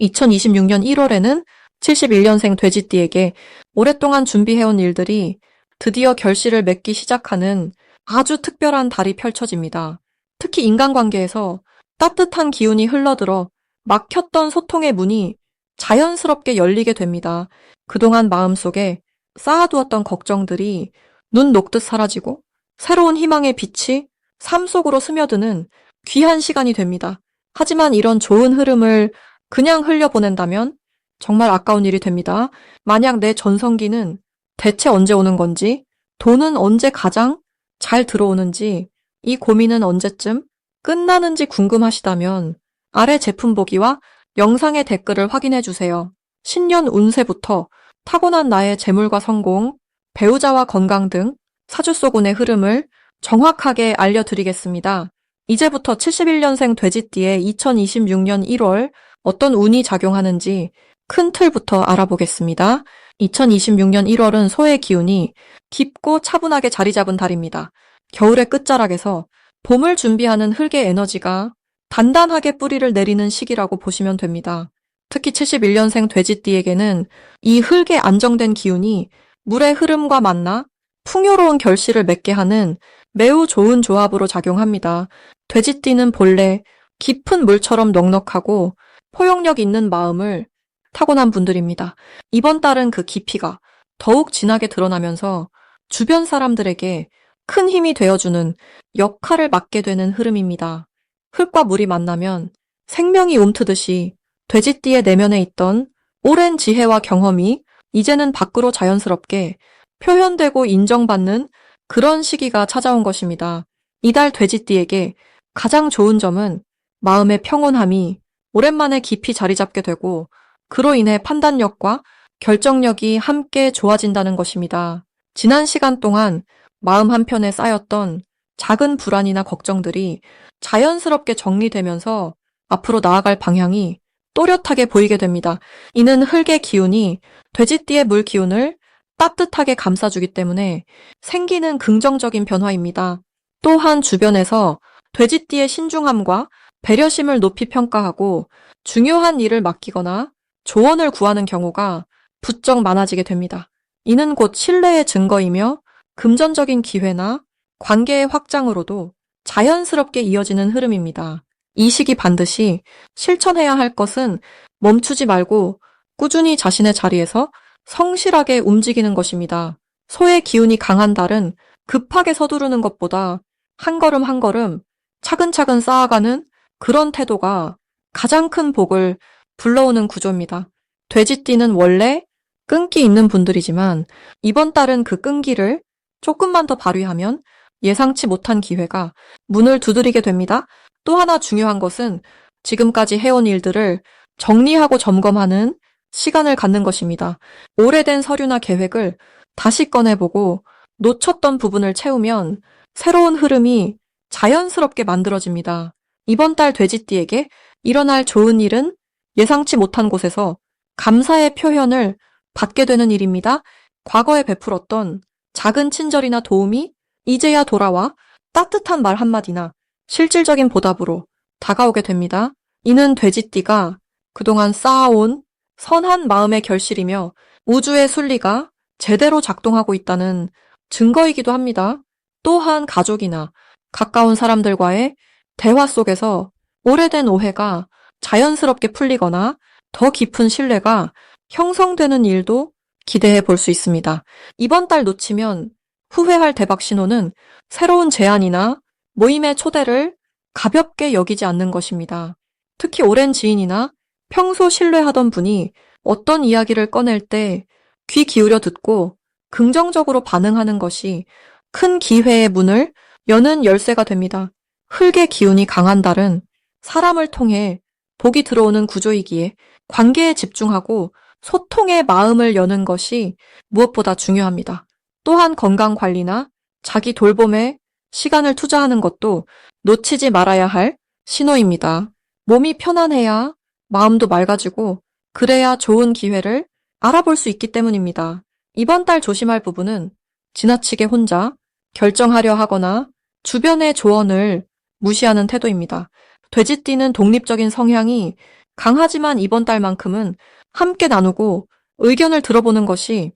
2026년 1월에는 71년생 돼지띠에게 오랫동안 준비해온 일들이 드디어 결실을 맺기 시작하는 아주 특별한 달이 펼쳐집니다. 특히 인간관계에서 따뜻한 기운이 흘러들어 막혔던 소통의 문이 자연스럽게 열리게 됩니다. 그동안 마음속에 쌓아두었던 걱정들이 눈 녹듯 사라지고 새로운 희망의 빛이 삶 속으로 스며드는 귀한 시간이 됩니다. 하지만 이런 좋은 흐름을 그냥 흘려보낸다면 정말 아까운 일이 됩니다. 만약 내 전성기는 대체 언제 오는 건지, 돈은 언제 가장 잘 들어오는지, 이 고민은 언제쯤 끝나는지 궁금하시다면 아래 제품 보기와 영상의 댓글을 확인해 주세요. 신년 운세부터 타고난 나의 재물과 성공, 배우자와 건강 등 사주소군의 흐름을 정확하게 알려드리겠습니다. 이제부터 71년생 돼지띠의 2026년 1월 어떤 운이 작용하는지 큰 틀부터 알아보겠습니다. 2026년 1월은 소의 기운이 깊고 차분하게 자리 잡은 달입니다. 겨울의 끝자락에서 봄을 준비하는 흙의 에너지가 단단하게 뿌리를 내리는 시기라고 보시면 됩니다. 특히 71년생 돼지띠에게는 이 흙의 안정된 기운이 물의 흐름과 만나 풍요로운 결실을 맺게 하는 매우 좋은 조합으로 작용합니다. 돼지띠는 본래 깊은 물처럼 넉넉하고 포용력 있는 마음을 타고난 분들입니다. 이번 달은 그 깊이가 더욱 진하게 드러나면서 주변 사람들에게 큰 힘이 되어주는 역할을 맡게 되는 흐름입니다. 흙과 물이 만나면 생명이 움트듯이 돼지띠의 내면에 있던 오랜 지혜와 경험이 이제는 밖으로 자연스럽게 표현되고 인정받는 그런 시기가 찾아온 것입니다. 이달 돼지띠에게 가장 좋은 점은 마음의 평온함이 오랜만에 깊이 자리 잡게 되고 그로 인해 판단력과 결정력이 함께 좋아진다는 것입니다. 지난 시간 동안 마음 한편에 쌓였던 작은 불안이나 걱정들이 자연스럽게 정리되면서 앞으로 나아갈 방향이 또렷하게 보이게 됩니다. 이는 흙의 기운이 돼지띠의 물 기운을 따뜻하게 감싸주기 때문에 생기는 긍정적인 변화입니다. 또한 주변에서 돼지띠의 신중함과 배려심을 높이 평가하고 중요한 일을 맡기거나 조언을 구하는 경우가 부쩍 많아지게 됩니다. 이는 곧 신뢰의 증거이며 금전적인 기회나 관계의 확장으로도 자연스럽게 이어지는 흐름입니다. 이 시기 반드시 실천해야 할 것은 멈추지 말고 꾸준히 자신의 자리에서 성실하게 움직이는 것입니다. 소의 기운이 강한 달은 급하게 서두르는 것보다 한 걸음 한 걸음 차근차근 쌓아가는 그런 태도가 가장 큰 복을 불러오는 구조입니다. 돼지띠는 원래 끈기 있는 분들이지만 이번 달은 그 끈기를 조금만 더 발휘하면 예상치 못한 기회가 문을 두드리게 됩니다. 또 하나 중요한 것은 지금까지 해온 일들을 정리하고 점검하는 시간을 갖는 것입니다. 오래된 서류나 계획을 다시 꺼내보고 놓쳤던 부분을 채우면 새로운 흐름이 자연스럽게 만들어집니다. 이번 달 돼지띠에게 일어날 좋은 일은 예상치 못한 곳에서 감사의 표현을 받게 되는 일입니다. 과거에 베풀었던 작은 친절이나 도움이 이제야 돌아와 따뜻한 말 한마디나 실질적인 보답으로 다가오게 됩니다. 이는 돼지띠가 그동안 쌓아온 선한 마음의 결실이며 우주의 순리가 제대로 작동하고 있다는 증거이기도 합니다. 또한 가족이나 가까운 사람들과의 대화 속에서 오래된 오해가 자연스럽게 풀리거나 더 깊은 신뢰가 형성되는 일도 기대해 볼 수 있습니다. 이번 달 놓치면 후회할 대박 신호는 새로운 제안이나 모임의 초대를 가볍게 여기지 않는 것입니다. 특히 오랜 지인이나 평소 신뢰하던 분이 어떤 이야기를 꺼낼 때 귀 기울여 듣고 긍정적으로 반응하는 것이 큰 기회의 문을 여는 열쇠가 됩니다. 흙의 기운이 강한 달은 사람을 통해 복이 들어오는 구조이기에 관계에 집중하고 소통의 마음을 여는 것이 무엇보다 중요합니다. 또한 건강 관리나 자기 돌봄에 시간을 투자하는 것도 놓치지 말아야 할 신호입니다. 몸이 편안해야 마음도 맑아지고 그래야 좋은 기회를 알아볼 수 있기 때문입니다. 이번 달 조심할 부분은 지나치게 혼자 결정하려 하거나 주변의 조언을 무시하는 태도입니다. 돼지띠는 독립적인 성향이 강하지만 이번 달만큼은 함께 나누고 의견을 들어보는 것이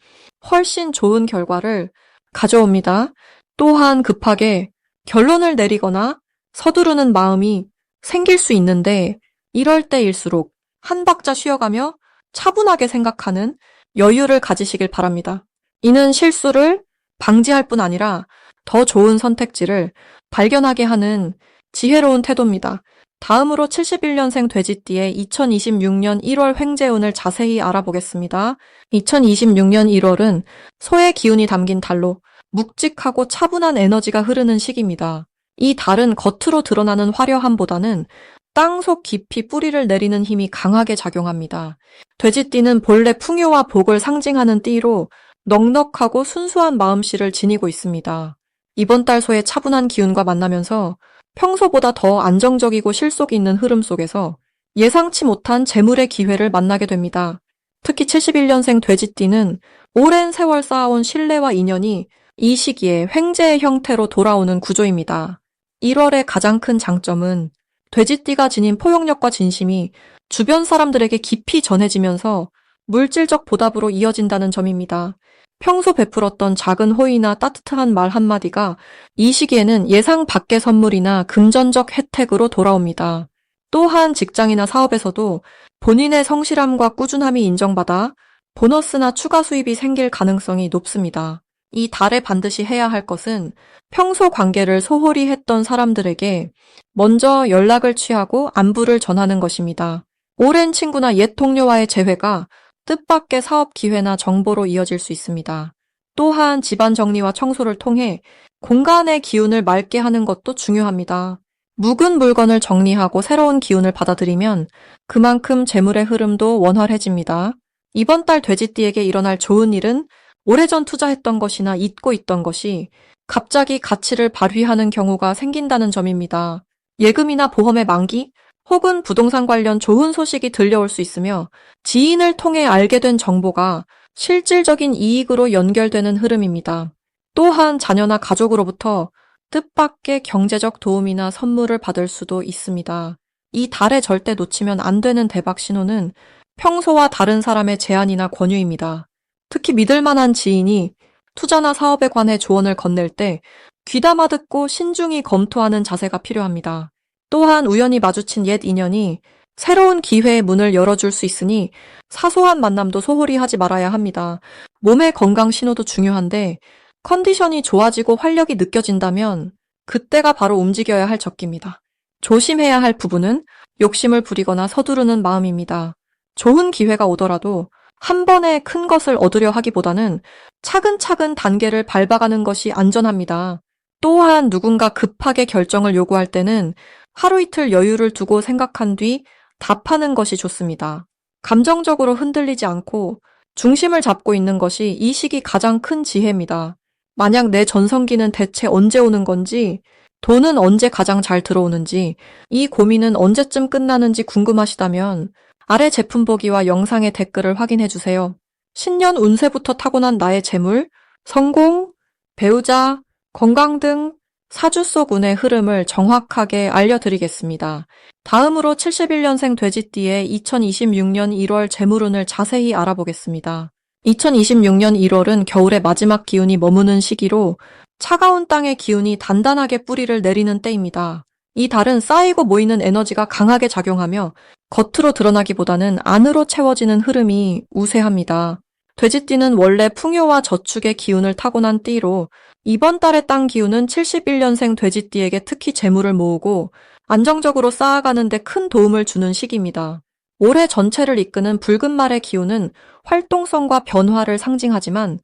훨씬 좋은 결과를 가져옵니다. 또한 급하게 결론을 내리거나 서두르는 마음이 생길 수 있는데 이럴 때일수록 한 박자 쉬어가며 차분하게 생각하는 여유를 가지시길 바랍니다. 이는 실수를 방지할 뿐 아니라 더 좋은 선택지를 발견하게 하는 지혜로운 태도입니다. 다음으로 71년생 돼지띠의 2026년 1월 횡재운을 자세히 알아보겠습니다. 2026년 1월은 소의 기운이 담긴 달로 묵직하고 차분한 에너지가 흐르는 시기입니다. 이 달은 겉으로 드러나는 화려함보다는 땅속 깊이 뿌리를 내리는 힘이 강하게 작용합니다. 돼지띠는 본래 풍요와 복을 상징하는 띠로 넉넉하고 순수한 마음씨를 지니고 있습니다. 이번 달 소의 차분한 기운과 만나면서 평소보다 더 안정적이고 실속 있는 흐름 속에서 예상치 못한 재물의 기회를 만나게 됩니다. 특히 71년생 돼지띠는 오랜 세월 쌓아온 신뢰와 인연이 이 시기에 횡재의 형태로 돌아오는 구조입니다. 1월의 가장 큰 장점은 돼지띠가 지닌 포용력과 진심이 주변 사람들에게 깊이 전해지면서 물질적 보답으로 이어진다는 점입니다. 평소 베풀었던 작은 호의나 따뜻한 말 한마디가 이 시기에는 예상 밖의 선물이나 금전적 혜택으로 돌아옵니다. 또한 직장이나 사업에서도 본인의 성실함과 꾸준함이 인정받아 보너스나 추가 수입이 생길 가능성이 높습니다. 이 달에 반드시 해야 할 것은 평소 관계를 소홀히 했던 사람들에게 먼저 연락을 취하고 안부를 전하는 것입니다. 오랜 친구나 옛 동료와의 재회가 뜻밖의 사업 기회나 정보로 이어질 수 있습니다. 또한 집안 정리와 청소를 통해 공간의 기운을 맑게 하는 것도 중요합니다. 묵은 물건을 정리하고 새로운 기운을 받아들이면 그만큼 재물의 흐름도 원활해집니다. 이번 달 돼지띠에게 일어날 좋은 일은 오래전 투자했던 것이나 잊고 있던 것이 갑자기 가치를 발휘하는 경우가 생긴다는 점입니다. 예금이나 보험의 만기 혹은 부동산 관련 좋은 소식이 들려올 수 있으며 지인을 통해 알게 된 정보가 실질적인 이익으로 연결되는 흐름입니다. 또한 자녀나 가족으로부터 뜻밖의 경제적 도움이나 선물을 받을 수도 있습니다. 이 달에 절대 놓치면 안 되는 대박 신호는 평소와 다른 사람의 제안이나 권유입니다. 특히 믿을 만한 지인이 투자나 사업에 관해 조언을 건넬 때 귀담아 듣고 신중히 검토하는 자세가 필요합니다. 또한 우연히 마주친 옛 인연이 새로운 기회의 문을 열어줄 수 있으니 사소한 만남도 소홀히 하지 말아야 합니다. 몸의 건강 신호도 중요한데 컨디션이 좋아지고 활력이 느껴진다면 그때가 바로 움직여야 할 적기입니다. 조심해야 할 부분은 욕심을 부리거나 서두르는 마음입니다. 좋은 기회가 오더라도 한 번에 큰 것을 얻으려 하기보다는 차근차근 단계를 밟아가는 것이 안전합니다. 또한 누군가 급하게 결정을 요구할 때는 하루 이틀 여유를 두고 생각한 뒤 답하는 것이 좋습니다. 감정적으로 흔들리지 않고 중심을 잡고 있는 것이 이 시기 가장 큰 지혜입니다. 만약 내 전성기는 대체 언제 오는 건지, 돈은 언제 가장 잘 들어오는지, 이 고민은 언제쯤 끝나는지 궁금하시다면 아래 제품 보기와 영상의 댓글을 확인해 주세요. 신년 운세부터 타고난 나의 재물, 성공, 배우자, 건강 등 사주 속 운의 흐름을 정확하게 알려드리겠습니다. 다음으로 71년생 돼지띠의 2026년 1월 재물운을 자세히 알아보겠습니다. 2026년 1월은 겨울의 마지막 기운이 머무는 시기로 차가운 땅의 기운이 단단하게 뿌리를 내리는 때입니다. 이 달은 쌓이고 모이는 에너지가 강하게 작용하며 겉으로 드러나기보다는 안으로 채워지는 흐름이 우세합니다. 돼지띠는 원래 풍요와 저축의 기운을 타고난 띠로 이번 달의 땅 기운은 71년생 돼지띠에게 특히 재물을 모으고 안정적으로 쌓아가는데 큰 도움을 주는 시기입니다. 올해 전체를 이끄는 붉은 말의 기운은 활동성과 변화를 상징하지만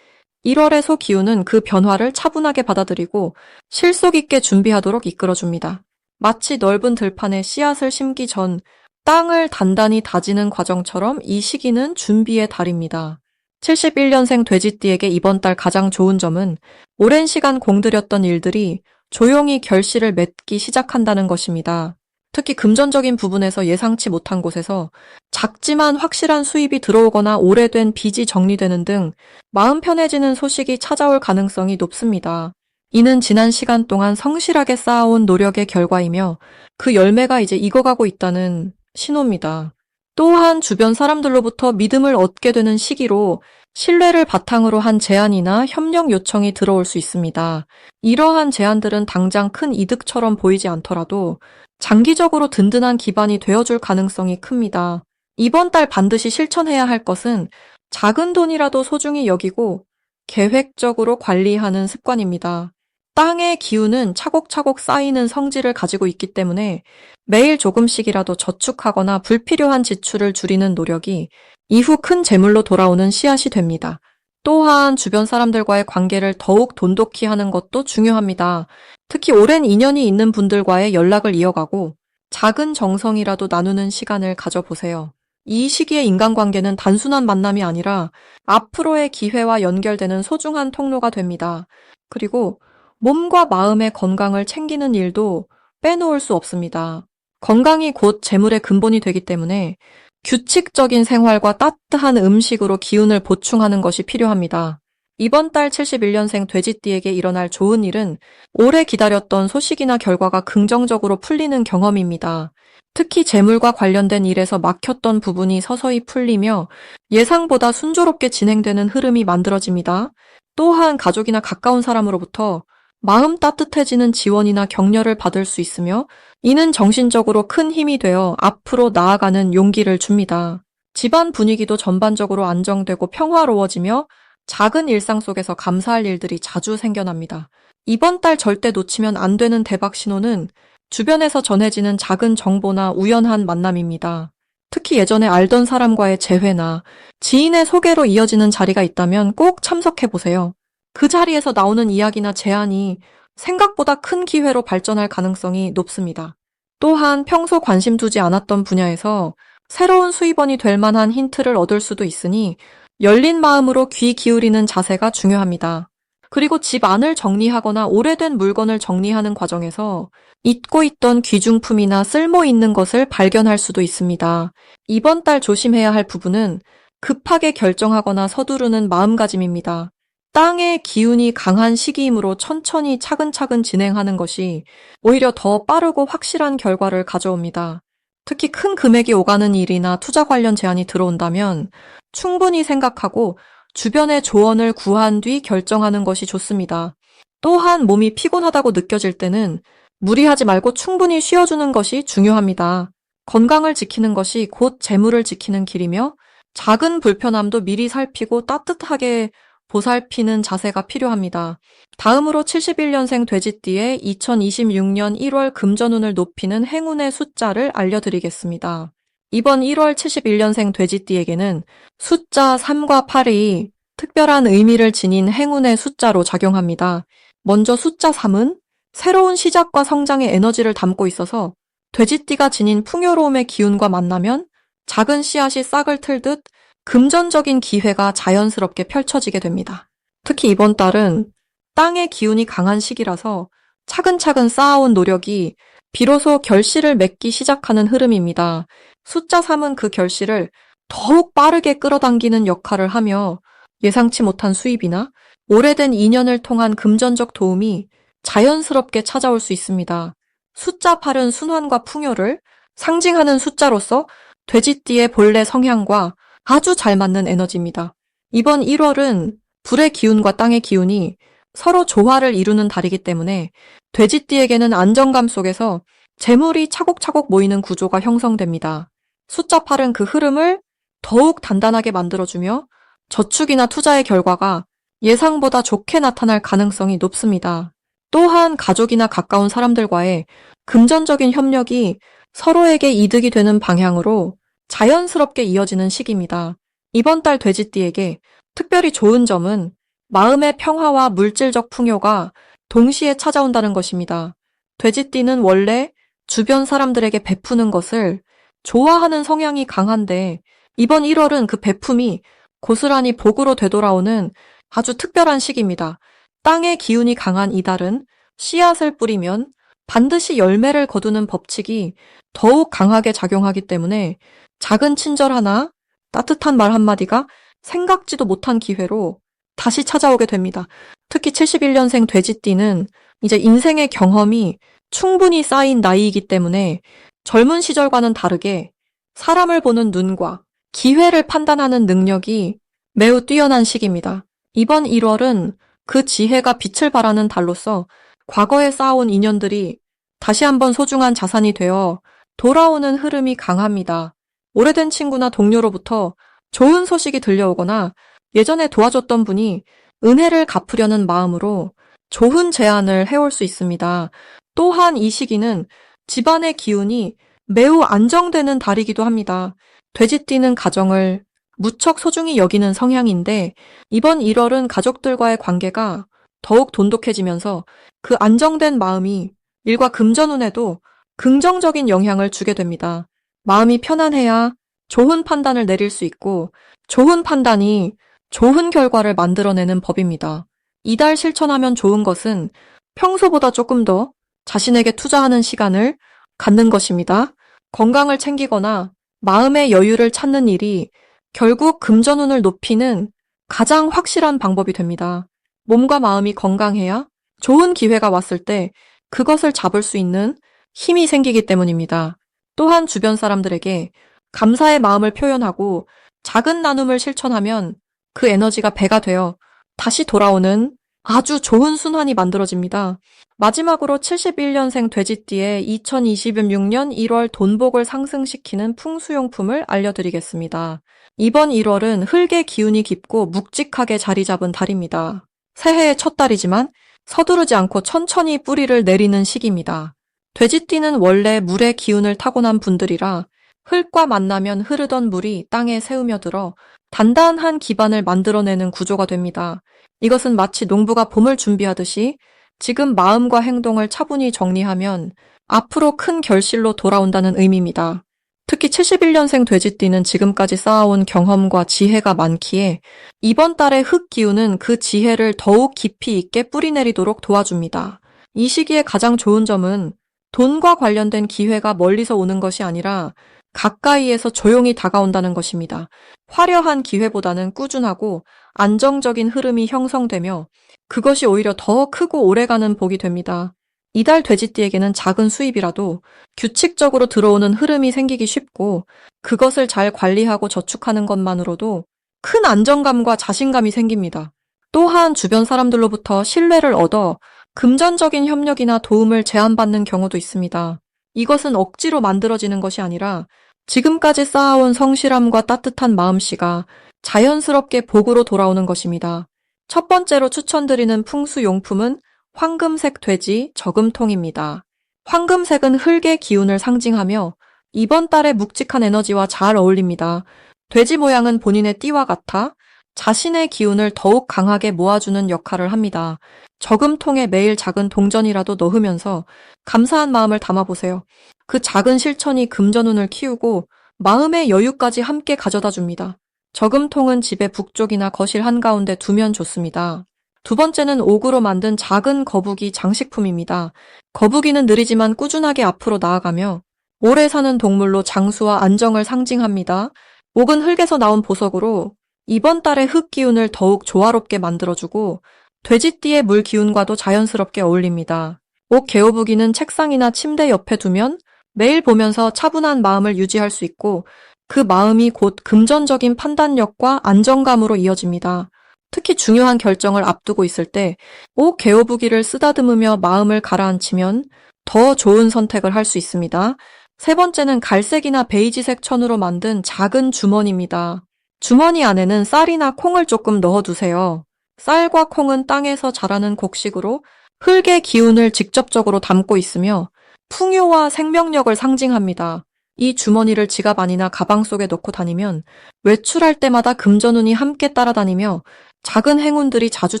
1월의 소 기운은 그 변화를 차분하게 받아들이고 실속 있게 준비하도록 이끌어줍니다. 마치 넓은 들판에 씨앗을 심기 전 땅을 단단히 다지는 과정처럼 이 시기는 준비의 달입니다. 71년생 돼지띠에게 이번 달 가장 좋은 점은 오랜 시간 공들였던 일들이 조용히 결실을 맺기 시작한다는 것입니다. 특히 금전적인 부분에서 예상치 못한 곳에서 작지만 확실한 수입이 들어오거나 오래된 빚이 정리되는 등 마음 편해지는 소식이 찾아올 가능성이 높습니다. 이는 지난 시간 동안 성실하게 쌓아온 노력의 결과이며 그 열매가 이제 익어가고 있다는 신호입니다. 또한 주변 사람들로부터 믿음을 얻게 되는 시기로 신뢰를 바탕으로 한 제안이나 협력 요청이 들어올 수 있습니다. 이러한 제안들은 당장 큰 이득처럼 보이지 않더라도 장기적으로 든든한 기반이 되어줄 가능성이 큽니다. 이번 달 반드시 실천해야 할 것은 작은 돈이라도 소중히 여기고 계획적으로 관리하는 습관입니다. 땅의 기운은 차곡차곡 쌓이는 성질을 가지고 있기 때문에 매일 조금씩이라도 저축하거나 불필요한 지출을 줄이는 노력이 이후 큰 재물로 돌아오는 씨앗이 됩니다. 또한 주변 사람들과의 관계를 더욱 돈독히 하는 것도 중요합니다. 특히 오랜 인연이 있는 분들과의 연락을 이어가고 작은 정성이라도 나누는 시간을 가져보세요. 이 시기의 인간관계는 단순한 만남이 아니라 앞으로의 기회와 연결되는 소중한 통로가 됩니다. 그리고 몸과 마음의 건강을 챙기는 일도 빼놓을 수 없습니다. 건강이 곧 재물의 근본이 되기 때문에 규칙적인 생활과 따뜻한 음식으로 기운을 보충하는 것이 필요합니다. 이번 달 71년생 돼지띠에게 일어날 좋은 일은 오래 기다렸던 소식이나 결과가 긍정적으로 풀리는 경험입니다. 특히 재물과 관련된 일에서 막혔던 부분이 서서히 풀리며 예상보다 순조롭게 진행되는 흐름이 만들어집니다. 또한 가족이나 가까운 사람으로부터 마음 따뜻해지는 지원이나 격려를 받을 수 있으며 이는 정신적으로 큰 힘이 되어 앞으로 나아가는 용기를 줍니다. 집안 분위기도 전반적으로 안정되고 평화로워지며 작은 일상 속에서 감사할 일들이 자주 생겨납니다. 이번 달 절대 놓치면 안 되는 대박 신호는 주변에서 전해지는 작은 정보나 우연한 만남입니다. 특히 예전에 알던 사람과의 재회나 지인의 소개로 이어지는 자리가 있다면 꼭 참석해 보세요. 그 자리에서 나오는 이야기나 제안이 생각보다 큰 기회로 발전할 가능성이 높습니다. 또한 평소 관심 두지 않았던 분야에서 새로운 수입원이 될 만한 힌트를 얻을 수도 있으니 열린 마음으로 귀 기울이는 자세가 중요합니다. 그리고 집 안을 정리하거나 오래된 물건을 정리하는 과정에서 잊고 있던 귀중품이나 쓸모 있는 것을 발견할 수도 있습니다. 이번 달 조심해야 할 부분은 급하게 결정하거나 서두르는 마음가짐입니다. 땅의 기운이 강한 시기이므로 천천히 차근차근 진행하는 것이 오히려 더 빠르고 확실한 결과를 가져옵니다. 특히 큰 금액이 오가는 일이나 투자 관련 제안이 들어온다면 충분히 생각하고 주변의 조언을 구한 뒤 결정하는 것이 좋습니다. 또한 몸이 피곤하다고 느껴질 때는 무리하지 말고 충분히 쉬어주는 것이 중요합니다. 건강을 지키는 것이 곧 재물을 지키는 길이며 작은 불편함도 미리 살피고 따뜻하게 보살피는 자세가 필요합니다. 다음으로 71년생 돼지띠의 2026년 1월 금전운을 높이는 행운의 숫자를 알려드리겠습니다. 이번 1월 71년생 돼지띠에게는 숫자 3과 8이 특별한 의미를 지닌 행운의 숫자로 작용합니다. 먼저 숫자 3은 새로운 시작과 성장의 에너지를 담고 있어서 돼지띠가 지닌 풍요로움의 기운과 만나면 작은 씨앗이 싹을 틀 듯 금전적인 기회가 자연스럽게 펼쳐지게 됩니다. 특히 이번 달은 땅의 기운이 강한 시기라서 차근차근 쌓아온 노력이 비로소 결실을 맺기 시작하는 흐름입니다. 숫자 3은 그 결실을 더욱 빠르게 끌어당기는 역할을 하며 예상치 못한 수입이나 오래된 인연을 통한 금전적 도움이 자연스럽게 찾아올 수 있습니다. 숫자 8은 순환과 풍요를 상징하는 숫자로서 돼지띠의 본래 성향과 아주 잘 맞는 에너지입니다. 이번 1월은 불의 기운과 땅의 기운이 서로 조화를 이루는 달이기 때문에 돼지띠에게는 안정감 속에서 재물이 차곡차곡 모이는 구조가 형성됩니다. 숫자 8은 그 흐름을 더욱 단단하게 만들어주며 저축이나 투자의 결과가 예상보다 좋게 나타날 가능성이 높습니다. 또한 가족이나 가까운 사람들과의 금전적인 협력이 서로에게 이득이 되는 방향으로 자연스럽게 이어지는 시기입니다. 이번 달 돼지띠에게 특별히 좋은 점은 마음의 평화와 물질적 풍요가 동시에 찾아온다는 것입니다. 돼지띠는 원래 주변 사람들에게 베푸는 것을 좋아하는 성향이 강한데 이번 1월은 그 베품이 고스란히 복으로 되돌아오는 아주 특별한 시기입니다. 땅의 기운이 강한 이달은 씨앗을 뿌리면 반드시 열매를 거두는 법칙이 더욱 강하게 작용하기 때문에 작은 친절 하나, 따뜻한 말 한마디가 생각지도 못한 기회로 다시 찾아오게 됩니다. 특히 71년생 돼지띠는 이제 인생의 경험이 충분히 쌓인 나이이기 때문에 젊은 시절과는 다르게 사람을 보는 눈과 기회를 판단하는 능력이 매우 뛰어난 시기입니다. 이번 1월은 그 지혜가 빛을 발하는 달로서 과거에 쌓아온 인연들이 다시 한번 소중한 자산이 되어 돌아오는 흐름이 강합니다. 오래된 친구나 동료로부터 좋은 소식이 들려오거나 예전에 도와줬던 분이 은혜를 갚으려는 마음으로 좋은 제안을 해올 수 있습니다. 또한 이 시기는 집안의 기운이 매우 안정되는 달이기도 합니다. 돼지띠는 가정을 무척 소중히 여기는 성향인데 이번 1월은 가족들과의 관계가 더욱 돈독해지면서 그 안정된 마음이 일과 금전운에도 긍정적인 영향을 주게 됩니다. 마음이 편안해야 좋은 판단을 내릴 수 있고 좋은 판단이 좋은 결과를 만들어내는 법입니다. 이달 실천하면 좋은 것은 평소보다 조금 더 자신에게 투자하는 시간을 갖는 것입니다. 건강을 챙기거나 마음의 여유를 찾는 일이 결국 금전운을 높이는 가장 확실한 방법이 됩니다. 몸과 마음이 건강해야 좋은 기회가 왔을 때 그것을 잡을 수 있는 힘이 생기기 때문입니다. 또한 주변 사람들에게 감사의 마음을 표현하고 작은 나눔을 실천하면 그 에너지가 배가 되어 다시 돌아오는 아주 좋은 순환이 만들어집니다. 마지막으로 71년생 돼지띠의 2026년 1월 돈복을 상승시키는 풍수용품을 알려드리겠습니다. 이번 1월은 흙의 기운이 깊고 묵직하게 자리 잡은 달입니다. 새해의 첫 달이지만 서두르지 않고 천천히 뿌리를 내리는 시기입니다. 돼지띠는 원래 물의 기운을 타고난 분들이라 흙과 만나면 흐르던 물이 땅에 새우며 들어 단단한 기반을 만들어내는 구조가 됩니다. 이것은 마치 농부가 봄을 준비하듯이 지금 마음과 행동을 차분히 정리하면 앞으로 큰 결실로 돌아온다는 의미입니다. 특히 71년생 돼지띠는 지금까지 쌓아온 경험과 지혜가 많기에 이번 달의 흙 기운은 그 지혜를 더욱 깊이 있게 뿌리내리도록 도와줍니다. 이 시기에 가장 좋은 점은 돈과 관련된 기회가 멀리서 오는 것이 아니라 가까이에서 조용히 다가온다는 것입니다. 화려한 기회보다는 꾸준하고 안정적인 흐름이 형성되며 그것이 오히려 더 크고 오래가는 복이 됩니다. 이달 돼지띠에게는 작은 수입이라도 규칙적으로 들어오는 흐름이 생기기 쉽고 그것을 잘 관리하고 저축하는 것만으로도 큰 안정감과 자신감이 생깁니다. 또한 주변 사람들로부터 신뢰를 얻어 금전적인 협력이나 도움을 제안받는 경우도 있습니다. 이것은 억지로 만들어지는 것이 아니라 지금까지 쌓아온 성실함과 따뜻한 마음씨가 자연스럽게 복으로 돌아오는 것입니다. 첫 번째로 추천드리는 풍수용품은 황금색 돼지 저금통입니다. 황금색은 흙의 기운을 상징하며 이번 달의 묵직한 에너지와 잘 어울립니다. 돼지 모양은 본인의 띠와 같아 자신의 기운을 더욱 강하게 모아주는 역할을 합니다. 저금통에 매일 작은 동전이라도 넣으면서 감사한 마음을 담아보세요. 그 작은 실천이 금전운을 키우고 마음의 여유까지 함께 가져다 줍니다. 저금통은 집의 북쪽이나 거실 한가운데 두면 좋습니다. 두 번째는 옥으로 만든 작은 거북이 장식품입니다. 거북이는 느리지만 꾸준하게 앞으로 나아가며 오래 사는 동물로 장수와 안정을 상징합니다. 옥은 흙에서 나온 보석으로 이번 달의 흙 기운을 더욱 조화롭게 만들어주고 돼지띠의 물 기운과도 자연스럽게 어울립니다. 옥 개오부기는 책상이나 침대 옆에 두면 매일 보면서 차분한 마음을 유지할 수 있고 그 마음이 곧 금전적인 판단력과 안정감으로 이어집니다. 특히 중요한 결정을 앞두고 있을 때옥 개오부기를 쓰다듬으며 마음을 가라앉히면 더 좋은 선택을 할 수 있습니다. 세 번째는 갈색이나 베이지색 천으로 만든 작은 주머니입니다. 주머니 안에는 쌀이나 콩을 조금 넣어두세요. 쌀과 콩은 땅에서 자라는 곡식으로 흙의 기운을 직접적으로 담고 있으며 풍요와 생명력을 상징합니다. 이 주머니를 지갑 안이나 가방 속에 넣고 다니면 외출할 때마다 금전운이 함께 따라다니며 작은 행운들이 자주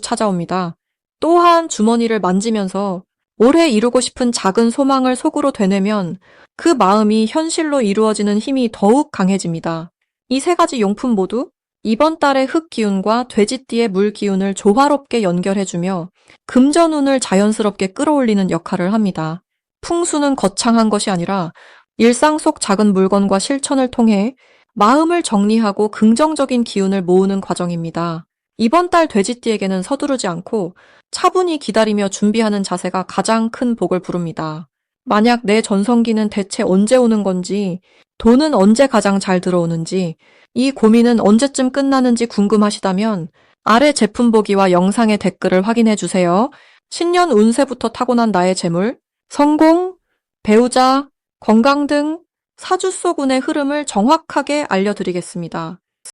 찾아옵니다. 또한 주머니를 만지면서 올해 이루고 싶은 작은 소망을 속으로 되뇌면 그 마음이 현실로 이루어지는 힘이 더욱 강해집니다. 이 세 가지 용품 모두 이번 달의 흙 기운과 돼지띠의 물 기운을 조화롭게 연결해주며 금전운을 자연스럽게 끌어올리는 역할을 합니다. 풍수는 거창한 것이 아니라 일상 속 작은 물건과 실천을 통해 마음을 정리하고 긍정적인 기운을 모으는 과정입니다. 이번 달 돼지띠에게는 서두르지 않고 차분히 기다리며 준비하는 자세가 가장 큰 복을 부릅니다. 만약 내 전성기는 대체 언제 오는 건지, 돈은 언제 가장 잘 들어오는지, 이 고민은 언제쯤 끝나는지 궁금하시다면 아래 제품 보기와 영상의 댓글을 확인해 주세요. 신년 운세부터 타고난 나의 재물, 성공, 배우자, 건강 등 사주 속 운의 흐름을 정확하게 알려드리겠습니다.